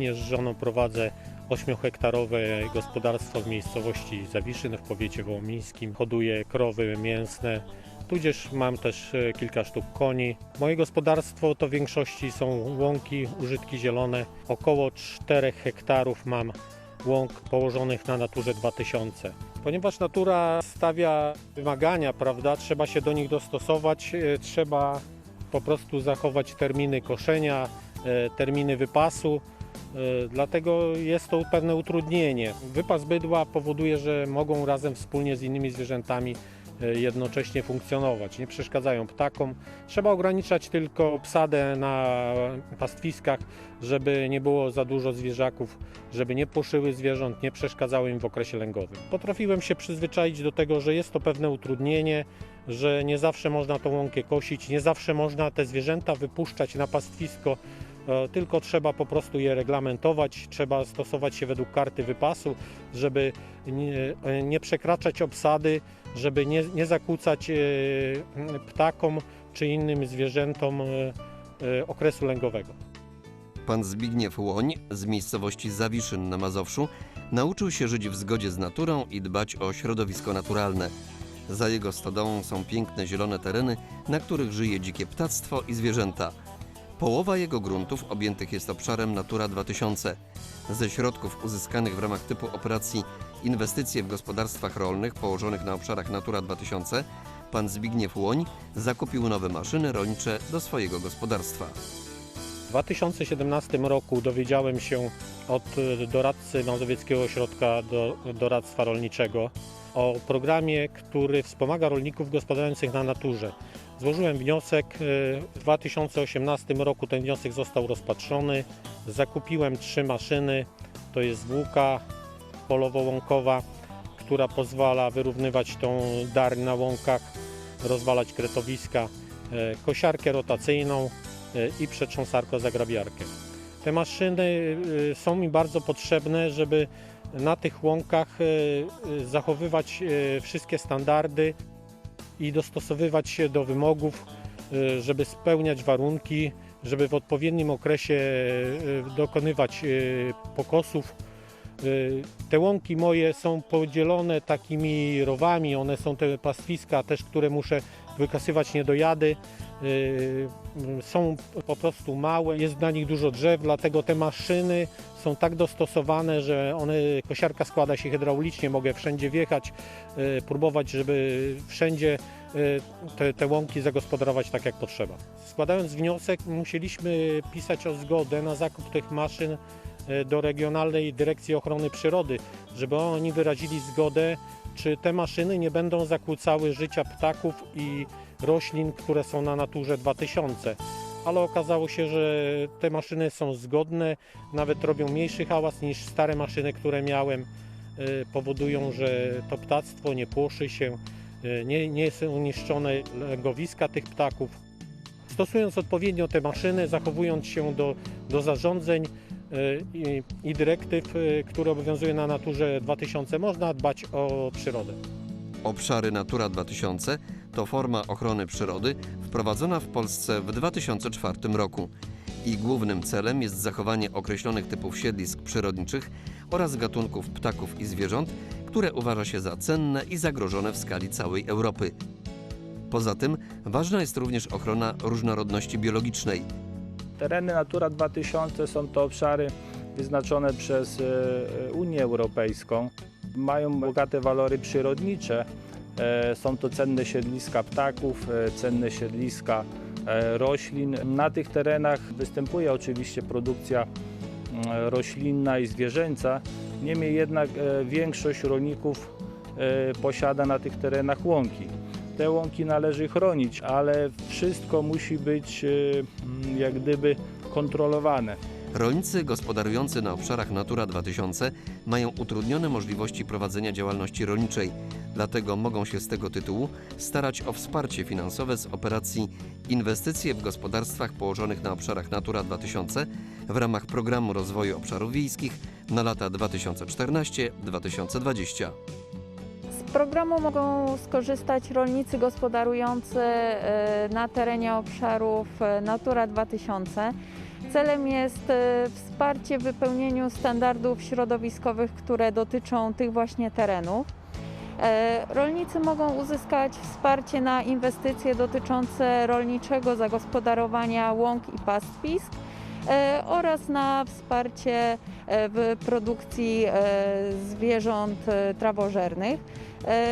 Wspólnie z żoną prowadzę 8-hektarowe gospodarstwo w miejscowości Zawiszyn w powiecie wołomińskim. Hoduję krowy mięsne, tudzież mam też e, kilka sztuk koni. Moje gospodarstwo to w większości są łąki, użytki zielone. Około 4 hektarów mam łąk położonych na Naturze 2000. Ponieważ natura stawia wymagania, prawda, trzeba się do nich dostosować, e, trzeba po prostu zachować terminy koszenia, e, terminy wypasu. E, Dlatego jest to pewne utrudnienie. Wypas bydła powoduje, że mogą razem wspólnie z innymi zwierzętami e, jednocześnie funkcjonować. Nie przeszkadzają ptakom. Trzeba ograniczać tylko obsadę na pastwiskach, żeby nie było za dużo zwierzaków, żeby nie płoszyły zwierząt, nie przeszkadzały im w okresie lęgowym. Potrafiłem się przyzwyczaić do tego, że jest to pewne utrudnienie, że nie zawsze można tą łąkę kosić, nie zawsze można te zwierzęta wypuszczać na pastwisko, tylko trzeba po prostu je reglamentować, trzeba stosować się według karty wypasu, żeby nie, e, przekraczać obsady, żeby nie, nie zakłócać e, ptakom czy innym zwierzętom e, e, okresu lęgowego. Pan Zbigniew Łoń z miejscowości Zawiszyn na Mazowszu nauczył się żyć w zgodzie z naturą i dbać o środowisko naturalne. Za jego stodołą są piękne zielone tereny, na których żyje dzikie ptactwo i zwierzęta. Połowa jego gruntów objętych jest obszarem Natura 2000. Ze środków uzyskanych w ramach typu operacji Inwestycje w gospodarstwach rolnych położonych na obszarach Natura 2000 pan Zbigniew Łoń zakupił nowe maszyny rolnicze do swojego gospodarstwa. W 2017 roku dowiedziałem się od doradcy Mazowieckiego Ośrodka do, Doradztwa Rolniczego o programie, który wspomaga rolników gospodarujących na naturze. Złożyłem wniosek. e, W 2018 roku ten wniosek został rozpatrzony. Zakupiłem trzy maszyny. To jest włóka polowo-łąkowa, która pozwala wyrównywać tą dar na łąkach, rozwalać kretowiska, e, kosiarkę rotacyjną, i przetrząsarko-zagrabiarkę. Te maszyny y, są mi bardzo potrzebne, żeby na tych łąkach y, y, zachowywać y, wszystkie standardy i dostosowywać się do wymogów, y, żeby spełniać warunki, żeby w odpowiednim okresie y, dokonywać y, pokosów. Te łąki moje są podzielone takimi rowami, one są te pastwiska też, które muszę wykasywać niedojady. Są po prostu małe, jest na nich dużo drzew, dlatego te maszyny są tak dostosowane, że one, kosiarka składa się hydraulicznie, mogę wszędzie wjechać, y, próbować, żeby wszędzie y, te, te łąki zagospodarować tak jak potrzeba. Składając wniosek musieliśmy pisać o zgodę na zakup tych maszyn y, do Regionalnej Dyrekcji Ochrony Przyrody, żeby oni wyrazili zgodę, czy te maszyny nie będą zakłócały życia ptaków i roślin, które są na naturze 2000. Ale okazało się, że te maszyny są zgodne, nawet robią mniejszy hałas niż stare maszyny, które miałem. Y, Powodują, że to ptactwo nie płoszy się, y, nie, nie są niszczone legowiska tych ptaków. Stosując odpowiednio te maszyny, zachowując się do, do zarządzeń y, i, i dyrektyw, które obowiązują na naturze 2000, można dbać o przyrodę. Obszary Natura 2000 to forma ochrony przyrody wprowadzona w Polsce w 2004 roku. I głównym celem jest zachowanie określonych typów siedlisk przyrodniczych oraz gatunków ptaków i zwierząt, które uważa się za cenne i zagrożone w skali całej Europy. Poza tym ważna jest również ochrona różnorodności biologicznej. Tereny Natura 2000 są to obszary wyznaczone przez e, Unię Europejską. Mają bogate walory przyrodnicze. E, Są to cenne siedliska ptaków, e, cenne siedliska e, roślin. Na tych terenach występuje oczywiście produkcja roślinna i zwierzęca. Niemniej jednak większość rolników posiada na tych terenach łąki. Te łąki należy chronić, ale wszystko musi być jak gdyby kontrolowane. Rolnicy gospodarujący na obszarach Natura 2000 mają utrudnione możliwości prowadzenia działalności rolniczej, dlatego mogą się z tego tytułu starać o wsparcie finansowe z operacji Inwestycje w gospodarstwach położonych na obszarach Natura 2000 w ramach Programu Rozwoju Obszarów Wiejskich na lata 2014-2020. Z programu mogą skorzystać rolnicy gospodarujący e, na terenie obszarów e, Natura 2000. Celem jest e, wsparcie w wypełnieniu standardów środowiskowych, które dotyczą tych właśnie terenów. E, Rolnicy mogą uzyskać wsparcie na inwestycje dotyczące rolniczego zagospodarowania łąk i pastwisk e, oraz na wsparcie w produkcji zwierząt trawożernych.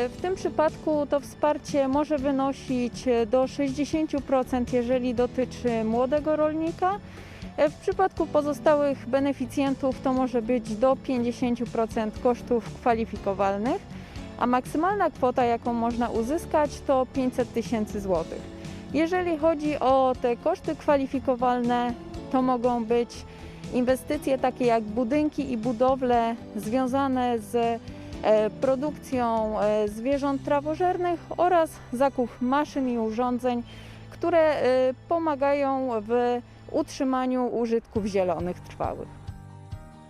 W tym przypadku to wsparcie może wynosić do 60%, jeżeli dotyczy młodego rolnika. W przypadku pozostałych beneficjentów to może być do 50% kosztów kwalifikowalnych, a maksymalna kwota, jaką można uzyskać, to 500 tysięcy złotych. Jeżeli chodzi o te koszty kwalifikowalne, to mogą być inwestycje takie jak budynki i budowle związane z e, produkcją e, zwierząt trawożernych oraz zakup maszyn i urządzeń, które e, pomagają w utrzymaniu użytków zielonych trwałych.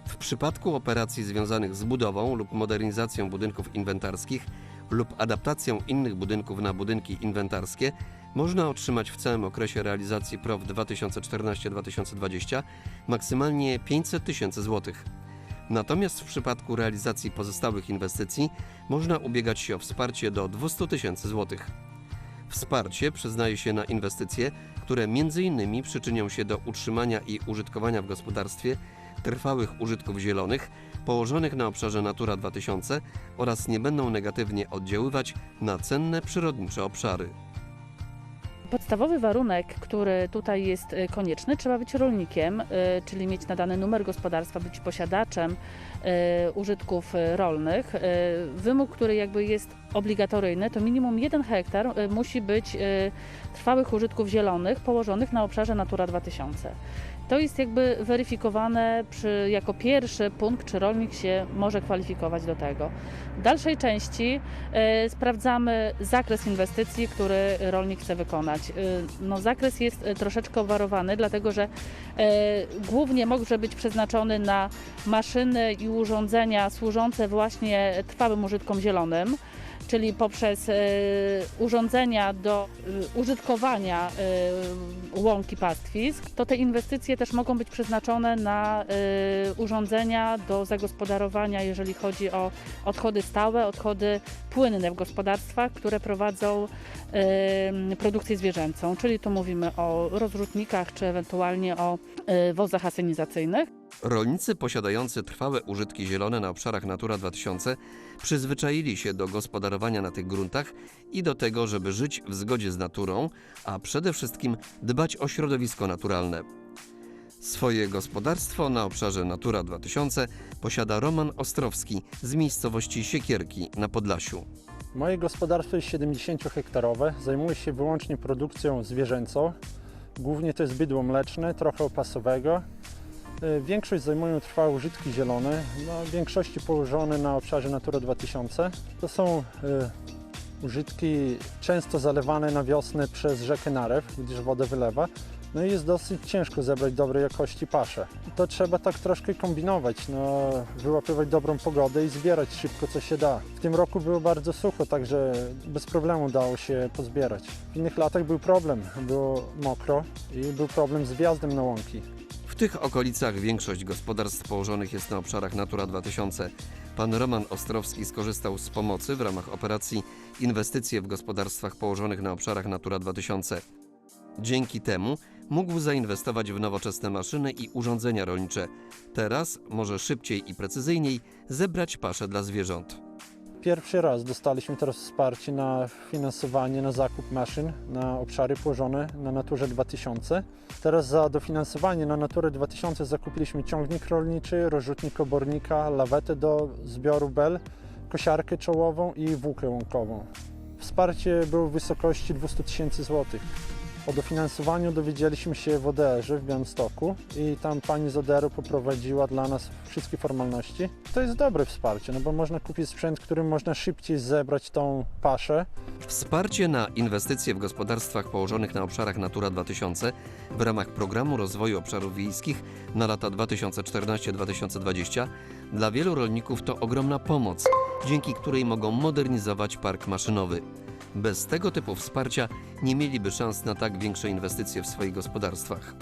W przypadku operacji związanych z budową lub modernizacją budynków inwentarskich lub adaptacją innych budynków na budynki inwentarskie można otrzymać w całym okresie realizacji PROW 2014-2020 maksymalnie 500 tysięcy złotych. Natomiast w przypadku realizacji pozostałych inwestycji można ubiegać się o wsparcie do 200 tysięcy złotych. Wsparcie przyznaje się na inwestycje, które m.in. przyczynią się do utrzymania i użytkowania w gospodarstwie trwałych użytków zielonych położonych na obszarze Natura 2000 oraz nie będą negatywnie oddziaływać na cenne przyrodnicze obszary. Podstawowy warunek, który tutaj jest y, konieczny, trzeba być rolnikiem, y, czyli mieć nadany numer gospodarstwa, być posiadaczem y, użytków rolnych. Wymóg, który jakby jest obligatoryjny, to minimum 1 hektar musi być trwałych użytków zielonych położonych na obszarze Natura 2000. To jest jakby weryfikowane przy, jako pierwszy punkt, czy rolnik się może kwalifikować do tego. W dalszej części e, sprawdzamy zakres inwestycji, który rolnik chce wykonać. E, no, zakres jest e, troszeczkę obwarowany, dlatego że głównie może być przeznaczony na maszyny i urządzenia służące właśnie trwałym użytkom zielonym czyli poprzez e, urządzenia do e, użytkowania e, łąki pastwisk, to te inwestycje też mogą być przeznaczone na urządzenia do zagospodarowania, jeżeli chodzi o odchody stałe, odchody płynne w gospodarstwach, które prowadzą produkcję zwierzęcą, czyli tu mówimy o rozrzutnikach czy ewentualnie o wozach asynizacyjnych. Rolnicy posiadający trwałe użytki zielone na obszarach Natura 2000 przyzwyczaili się do gospodarowania na tych gruntach i do tego, żeby żyć w zgodzie z naturą, a przede wszystkim dbać o środowisko naturalne. Swoje gospodarstwo na obszarze Natura 2000 posiada Roman Ostrowski z miejscowości Siekierki na Podlasiu. Moje gospodarstwo jest 70-hektarowe. Zajmuję się wyłącznie produkcją zwierzęcą. Głównie to jest bydło mleczne, trochę opasowego. Y, Większość zajmują trwałe użytki zielone, no, w większości położone na obszarze Natura 2000. To są y, użytki często zalewane na wiosnę przez rzekę Narew, gdyż wodę wylewa. No i jest dosyć ciężko zebrać dobrej jakości pasze. To trzeba tak troszkę kombinować, no, wyłapywać dobrą pogodę i zbierać szybko co się da. W tym roku było bardzo sucho, także bez problemu dało się pozbierać. W innych latach był problem, było mokro i był problem z wjazdem na łąki. Tych okolicach większość gospodarstw położonych jest na obszarach Natura 2000. Pan Roman Ostrowski skorzystał z pomocy w ramach operacji Inwestycje w gospodarstwach położonych na obszarach Natura 2000. Dzięki temu mógł zainwestować w nowoczesne maszyny i urządzenia rolnicze. Teraz może szybciej i precyzyjniej zebrać paszę dla zwierząt. Pierwszy raz dostaliśmy teraz wsparcie na finansowanie, na zakup maszyn na obszary położone na Naturze 2000. Teraz za dofinansowanie na Naturę 2000 zakupiliśmy ciągnik rolniczy, rozrzutnik obornika, lawetę do zbioru bel, kosiarkę czołową i włókę łąkową. Wsparcie było w wysokości 200 tysięcy złotych. O dofinansowaniu dowiedzieliśmy się w ODR-ze w Białymstoku i tam pani z ODR-u poprowadziła dla nas wszystkie formalności. To jest dobre wsparcie, no bo można kupić sprzęt, którym można szybciej zebrać tą paszę. Wsparcie na inwestycje w gospodarstwach położonych na obszarach Natura 2000 w ramach Programu Rozwoju Obszarów Wiejskich na lata 2014-2020 dla wielu rolników to ogromna pomoc, dzięki której mogą modernizować park maszynowy. Bez tego typu wsparcia nie mieliby szans na tak większe inwestycje w swoich gospodarstwach.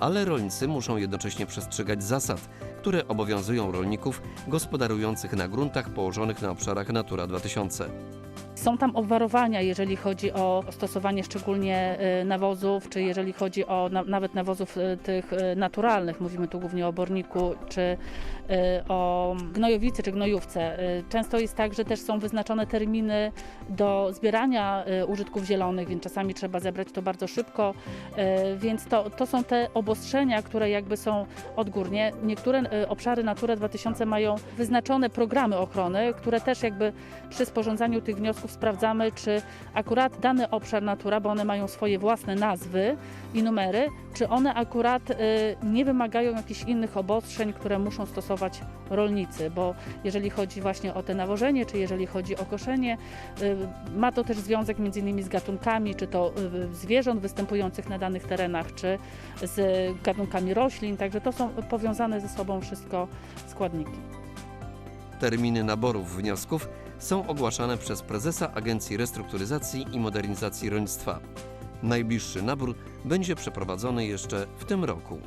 ale rolnicy muszą jednocześnie przestrzegać zasad, które obowiązują rolników gospodarujących na gruntach położonych na obszarach Natura 2000. Są tam obwarowania, jeżeli chodzi o stosowanie szczególnie y, nawozów, czy jeżeli chodzi o na, nawet nawozów y, tych y, naturalnych, mówimy tu głównie o borniku, czy o gnojowicy, czy gnojówce. Często jest tak, że też są wyznaczone terminy do zbierania użytków zielonych, więc czasami trzeba zebrać to bardzo szybko, więc to, to są te obostrzenia, które jakby są odgórnie. Niektóre obszary Natura 2000 mają wyznaczone programy ochrony, które też jakby przy sporządzaniu tych wniosków sprawdzamy, czy akurat dany obszar Natura, bo one mają swoje własne nazwy i numery, czy one akurat y, nie wymagają jakichś innych obostrzeń, które muszą stosować rolnicy, bo jeżeli chodzi właśnie o te nawożenie, czy jeżeli chodzi o koszenie, y, ma to też związek między innymi z gatunkami, czy to y, zwierząt występujących na danych terenach, czy z gatunkami roślin, także to są powiązane ze sobą wszystko składniki. Terminy naborów wniosków są ogłaszane przez prezesa Agencji Restrukturyzacji i Modernizacji Rolnictwa. Najbliższy nabór będzie przeprowadzony jeszcze w tym roku.